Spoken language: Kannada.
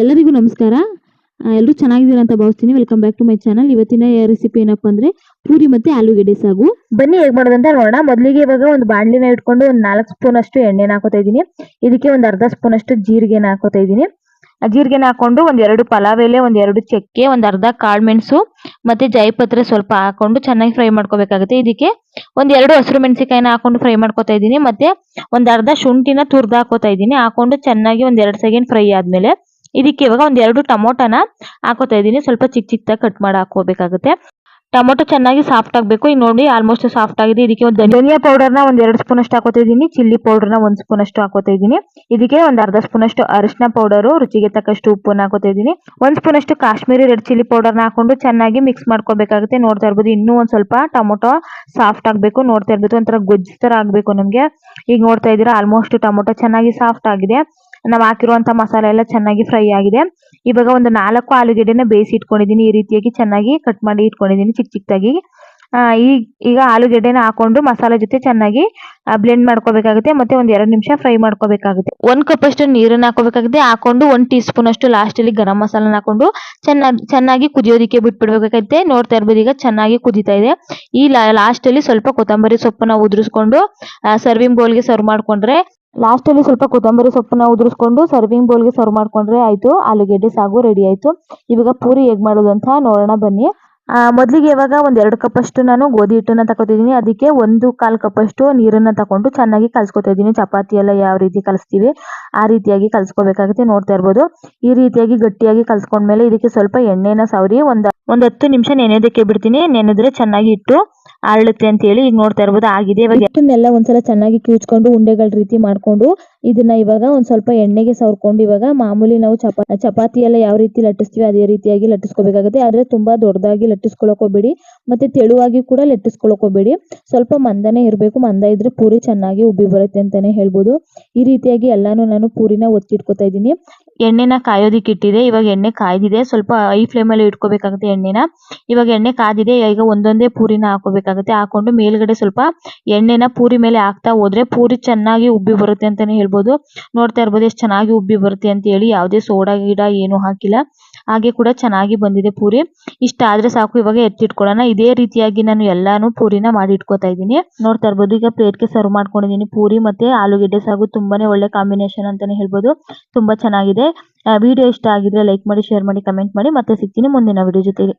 ಎಲ್ಲರಿಗೂ ನಮಸ್ಕಾರ. ಎಲ್ಲರೂ ಚೆನ್ನಾಗಿದ್ದೀರಾ ಅಂತ ಭಾವಿಸ್ತೀನಿ. Welcome back to my channel ಇವತ್ತಿನ ರೆಸಿಪಿ ಏನಪ್ಪಾ ಅಂದ್ರೆ ಪೂರಿ ಮತ್ತೆ ಆಲೂಗೆಡ್ಡೆ ಸಾಗು. ಬನ್ನಿ ಹೇಗ್ ಮಾಡೋದಂತ ನೋಡೋಣ. ಮೊದಲಿಗೆ ಇವಾಗ ಒಂದು ಬಾಣಲಿನ ಇಟ್ಕೊಂಡು ಒಂದು ನಾಲ್ಕು ಸ್ಪೂನ್ ಅಷ್ಟು ಎಣ್ಣೆನ ಹಾಕೋತಾ ಇದ್ದೀನಿ. ಇದಕ್ಕೆ ಒಂದು ಅರ್ಧ ಸ್ಪೂನ್ ಅಷ್ಟು ಜೀರಿಗೆನ ಹಾಕೋತಾ ಇದ್ದೀನಿ. ಜೀರಿಗೆನ ಹಾಕೊಂಡು ಒಂದ್ ಎರಡು ಪಲಾವ್ ಎಲೆ ಒಂದ್ ಎರಡು ಚಕ್ಕೆ, ಒಂದ್ ಅರ್ಧ ಕಾಳು ಮೆಣಸು ಮತ್ತೆ ಜೈಪತ್ರೆ ಸ್ವಲ್ಪ ಹಾಕೊಂಡು ಚೆನ್ನಾಗಿ ಫ್ರೈ ಮಾಡ್ಕೋಬೇಕಾಗುತ್ತೆ. ಇದಕ್ಕೆ ಒಂದ್ ಎರಡು ಹಸಿರು ಮೆಣಸಿಕಾಯಿನ ಹಾಕೊಂಡು ಫ್ರೈ ಮಾಡ್ಕೋತಾ ಇದ್ದೀನಿ. ಮತ್ತೆ ಒಂದ್ ಅರ್ಧ ಶುಂಠಿನ ತುರ್ದು ಹಾಕೋತಾ ಇದ್ದೀನಿ. ಹಾಕೊಂಡು ಚೆನ್ನಾಗಿ ಒಂದ್ ಎರಡು ಸೆಕೆಂಡ್ ಫ್ರೈ ಆದ್ಮೇಲೆ ಇದಕ್ಕೆ ಇವಾಗ ಒಂದ್ ಎರಡು ಟೊಮೊಟೊನ ಹಾಕೋತಾ ಇದ್ದೀನಿ. ಸ್ವಲ್ಪ ಚಿಕ್ಕ ಚಿಕ್ಕದಾಗಿ ಕಟ್ ಮಾಡಿ ಹಾಕೋಬೇಕಾಗುತ್ತೆ ಟೊಮೊಟೊ ಚೆನ್ನಾಗಿ ಸಾಫ್ಟ್ ಆಗಬೇಕು. ಈಗ ನೋಡಿ ಆಲ್ಮೋಸ್ಟ್ ಸಾಫ್ಟ್ ಆಗಿದೆ. ಇದಕ್ಕೆ ಒಂದು ಧನಿಯಾ ಪೌಡರ್ನ ಒಂದ್ ಎರಡು ಸ್ಪೂನ್ ಅಷ್ಟು ಹಾಕೋತಾ ಇದ್ದೀನಿ. ಚಿಲ್ಲಿ ಪೌಡರ್ನ ಒಂದು ಸ್ಪೂನ್ ಅಷ್ಟು ಹಾಕೋತಾ ಇದ್ದೀನಿ. ಇದಕ್ಕೆ ಒಂದು ಅರ್ಧ ಸ್ಪೂನ್ ಅಷ್ಟು ಅರಿಶಿನ ಪೌಡರು ರುಚಿಗೆ ತಕ್ಕಷ್ಟು ಉಪ್ಪನ್ನು ಹಾಕೋತಾ ಇದ್ದೀನಿ. ಒಂದ್ ಸ್ಪೂನ್ ಅಷ್ಟು ಕಾಶ್ಮೀರಿ ರೆಡ್ ಚಿಲ್ಲಿ ಪೌಡರ್ನ ಹಾಕೊಂಡು ಚೆನ್ನಾಗಿ ಮಿಕ್ಸ್ ಮಾಡ್ಕೋಬೇಕಾಗುತ್ತೆ. ನೋಡ್ತಾ ಇರ್ಬೋದು. ಇನ್ನೂ ಒಂದ್ ಸ್ವಲ್ಪ ಟೊಮೊಟೊ ಸಾಫ್ಟ್ ಆಗಬೇಕು. ನೋಡ್ತಾ ಇರ್ಬೋದು. ಒಂಥರ ಗೊಜ್ಜು ತರ ಆಗಬೇಕು ನಮಗೆ. ಈಗ ನೋಡ್ತಾ ಇದ್ದೀರಾ ಆಲ್ಮೋಸ್ಟ್ ಟೊಮೊಟೊ ಚೆನ್ನಾಗಿ ಸಾಫ್ಟ್ ಆಗಿದೆ. ನಾವು ಹಾಕಿರುವಂತ ಮಸಾಲೆ ಎಲ್ಲ ಚೆನ್ನಾಗಿ ಫ್ರೈ ಆಗಿದೆ. ಇವಾಗ ಒಂದು ನಾಲ್ಕು ಆಲೂಗೆಡ್ಡೆನ ಬೇಯಿಸಿ ಇಟ್ಕೊಂಡಿದ್ದೀನಿ. ಈ ರೀತಿಯಾಗಿ ಚೆನ್ನಾಗಿ ಕಟ್ ಮಾಡಿ ಇಟ್ಕೊಂಡಿದ್ದೀನಿ ಚಿಕ್ಕ ಚಿಕ್ಕದಾಗಿ ಈಗ ಈಗ ಆಲೂಗೆಡ್ಡೆನ ಹಾಕೊಂಡು ಮಸಾಲೆ ಜೊತೆ ಚೆನ್ನಾಗಿ ಬ್ಲೆಂಡ್ ಮಾಡ್ಕೋಬೇಕಾಗುತ್ತೆ. ಮತ್ತೆ ಒಂದ್ ಎರಡು ನಿಮಿಷ ಫ್ರೈ ಮಾಡ್ಕೋಬೇಕಾಗುತ್ತೆ. ಒಂದ್ ಕಪ್ ಅಷ್ಟು ನೀರನ್ನ ಹಾಕೋಬೇಕಾಗುತ್ತೆ ಹಾಕೊಂಡು ಒಂದ್ ಟೀ ಸ್ಪೂನ್ ಅಷ್ಟು ಲಾಸ್ಟ್ ಅಲ್ಲಿ ಗರಂ ಮಸಾಲ ಹಾಕೊಂಡು ಚೆನ್ನಾಗಿ ಚೆನ್ನಾಗಿ ಕುದಿಯೋದಿಕ್ಕೆ ಬಿಟ್ಬಿಡ್ಬೇಕಾಗುತ್ತೆ. ನೋಡ್ತಾ ಇರ್ಬೋದು ಈಗ ಚೆನ್ನಾಗಿ ಕುದಿತಾ ಇದೆ. ಈ ಲಾಸ್ಟ್ ಅಲ್ಲಿ ಸ್ವಲ್ಪ ಕೊತ್ತಂಬರಿ ಸೊಪ್ಪನ್ನ ಉದುರಿಸ್ಕೊಂಡು ಸರ್ವಿಂಗ್ ಬೌಲ್ಗೆ ಸರ್ವ್ ಮಾಡ್ಕೊಂಡ್ರೆ ಲಾಸ್ಟ್ ಅಲ್ಲಿ ಸ್ವಲ್ಪ ಕೊತ್ತಂಬರಿ ಸೊಪ್ಪನ್ನ ಉದುರಿಸ್ಕೊಂಡು ಸರ್ವಿಂಗ್ ಬೌಲ್ಗೆ ಸರ್ವ್ ಮಾಡ್ಕೊಂಡ್ರೆ ಆಯ್ತು. ಆಲೂಗೆಡ್ಡೆ, ಸಾಗು ರೆಡಿ ಆಯ್ತು. ಇವಾಗ ಪೂರಿ ಹೇಗ್ ಮಾಡೋದು ಅಂತ ನೋಡೋಣ ಬನ್ನಿ. ಮೊದಲಿಗೆ ಇವಾಗ ಒಂದ್ ಎರಡು ಕಪ್ ಅಷ್ಟು ನಾನು ಗೋಧಿ ಹಿಟ್ಟನ್ನ ತಗೋತಿದ್ದೀನಿ ಅದಕ್ಕೆ ಒಂದು ಕಾಲ್ ಕಪ್ ಅಷ್ಟು ನೀರನ್ನ ತಕೊಂಡು ಚೆನ್ನಾಗಿ ಕಲ್ಸ್ಕೊತಾ ಇದ್ದೀನಿ. ಚಪಾತಿ ಎಲ್ಲ ಯಾವ ರೀತಿ ಕಲಿಸ್ತೀವಿ ಆ ರೀತಿಯಾಗಿ ಕಲ್ಸ್ಕೋಬೇಕಾಗುತ್ತೆ ನೋಡ್ತಾ ಇರ್ಬೋದು. ಈ ರೀತಿಯಾಗಿ ಗಟ್ಟಿಯಾಗಿ ಕಲ್ಸ್ಕೊಂಡ್ಮೇಲೆ ಇದಕ್ಕೆ ಸ್ವಲ್ಪ ಎಣ್ಣೆನ ಸವರಿ ಒಂದ್ ಒಂದ್ ಹತ್ತು ನಿಮಿಷ ನೆನೆಯೋದಕ್ಕೆ ಬಿಡ್ತೀನಿ. ನೆನೆದ್ರೆ ಚೆನ್ನಾಗಿ ಇಟ್ಟು ಅರಳುತ್ತೆ ಅಂತ ಹೇಳಿ ಈಗ ನೋಡ್ತಾ ಇರ್ಬೋದು. ಆಗಿದೆ. ಇವಾಗ ಹಿಟ್ಟನ್ನೆಲ್ಲ ಒಂದ್ಸಲ ಚೆನ್ನಾಗಿ ಕಿವುಚ್ಕೊಂಡು ಉಂಡೆಗಳ ರೀತಿ ಮಾಡ್ಕೊಂಡು ಇದನ್ನ ಇವಾಗ ಒಂದ್ ಸ್ವಲ್ಪ ಎಣ್ಣೆಗೆ ಸವರ್ಕೊಂಡು ಇವಾಗ ಮಾಮೂಲಿ ನಾವು ಚಪಾ, ಚಪಾತಿ ಎಲ್ಲ ಯಾವ ರೀತಿ ಲಟ್ಟಿಸ್ತೀವಿ ಅದೇ ರೀತಿಯಾಗಿ ಲಟ್ಟಿಸ್ಕೋಬೇಕಾಗುತ್ತೆ. ಆದ್ರೆ ತುಂಬಾ ದೊಡ್ಡದಾಗಿ ಲಟ್ಟಿಸ್ಕೊಳಕ್ ಹೋಗ್ಬೇಡಿ. ಮತ್ತೆ ತೆಳುವಾಗಿ ಕೂಡ ಲಟ್ಟಿಸ್ಕೊಳಕ್ ಹೋಗ್ಬೇಡಿ. ಸ್ವಲ್ಪ ಮಂದನೆ ಇರಬೇಕು. ಮಂದ ಇದ್ರೆ ಪೂರಿ ಚೆನ್ನಾಗಿ ಉಬ್ಬಿ ಬರುತ್ತೆ ಅಂತಾನೆ ಹೇಳ್ಬೋದು. ಈ ರೀತಿಯಾಗಿ ಎಲ್ಲಾನು ನಾನು ಪೂರಿನ ಒತ್ತಿಟ್ಕೋತಾ ಇದ್ದೀನಿ. ಎಣ್ಣೆನ ಕಾಯೋದಿಕ್ಕೆ ಇಟ್ಟಿದೆ. ಇವಾಗ ಎಣ್ಣೆ ಕಾಯ್ದಿದೆ. ಸ್ವಲ್ಪ ಹೈ ಫ್ಲೇಮಲ್ಲಿ ಇಟ್ಕೋಬೇಕಾಗುತ್ತೆ ಎಣ್ಣೆನ. ಇವಾಗ ಎಣ್ಣೆ ಕಾದಿದೆ. ಈಗ ಒಂದೊಂದೇ ಪೂರಿನ ಹಾಕೋಬೇಕಾಗುತ್ತೆ. ಹಾಕೊಂಡು ಮೇಲ್ಗಡೆ ಸ್ವಲ್ಪ ಎಣ್ಣೆನ ಪೂರಿ ಮೇಲೆ ಹಾಕ್ತಾ ಹೋದ್ರೆ ಪೂರಿ ಚೆನ್ನಾಗಿ ಉಬ್ಬಿ ಬರುತ್ತೆ ಅಂತಾನೆ ಹೇಳ್ಬೋದು. ನೋಡ್ತಾ ಇರ್ಬೋದು ಎಷ್ಟು ಚೆನ್ನಾಗಿ ಉಬ್ಬಿ ಬರುತ್ತೆ ಅಂತ ಹೇಳಿ. ಯಾವುದೇ ಸೋಡಾ, ಗಿಡ ಏನು ಹಾಕಿಲ್ಲ. ಹಾಗೆ ಕೂಡ ಚೆನ್ನಾಗಿ ಬಂದಿದೆ ಪೂರಿ. ಇಷ್ಟ ಆದ್ರೆ ಸಾಕು, ಇವಾಗ ಎತ್ತಿಟ್ಕೊಳ್ಳೋಣ. ಇದೇ ರೀತಿಯಾಗಿ ನಾನು ಎಲ್ಲಾನು ಪೂರಿನ ಮಾಡಿ ಇಟ್ಕೋತಾ ಇದ್ದೀನಿ. ನೋಡ್ತಾ ಇರ್ಬೋದು, ಈಗ ಪ್ಲೇಟ್ಗೆ ಸರ್ವ್ ಮಾಡ್ಕೊಂಡಿದ್ದೀನಿ ಪೂರಿ ಮತ್ತೆ ಆಲೂಗೆಡ್ಡೆ ಸಾಗು. ತುಂಬಾನೇ ಒಳ್ಳೆ ಕಾಂಬಿನೇಷನ್ ಅಂತಾನೆ ಹೇಳ್ಬೋದು. ತುಂಬಾ ಚೆನ್ನಾಗಿದೆ. ವಿಡಿಯೋ ಇಷ್ಟ ಆಗಿದ್ರೆ ಲೈಕ್ ಮಾಡಿ ಶೇರ್ ಮಾಡಿ ಕಮೆಂಟ್ ಮಾಡಿ. ಮತ್ತೆ ಸಿಗ್ತೀನಿ ಮುಂದಿನ ವಿಡಿಯೋ ಜೊತೆಗೆ.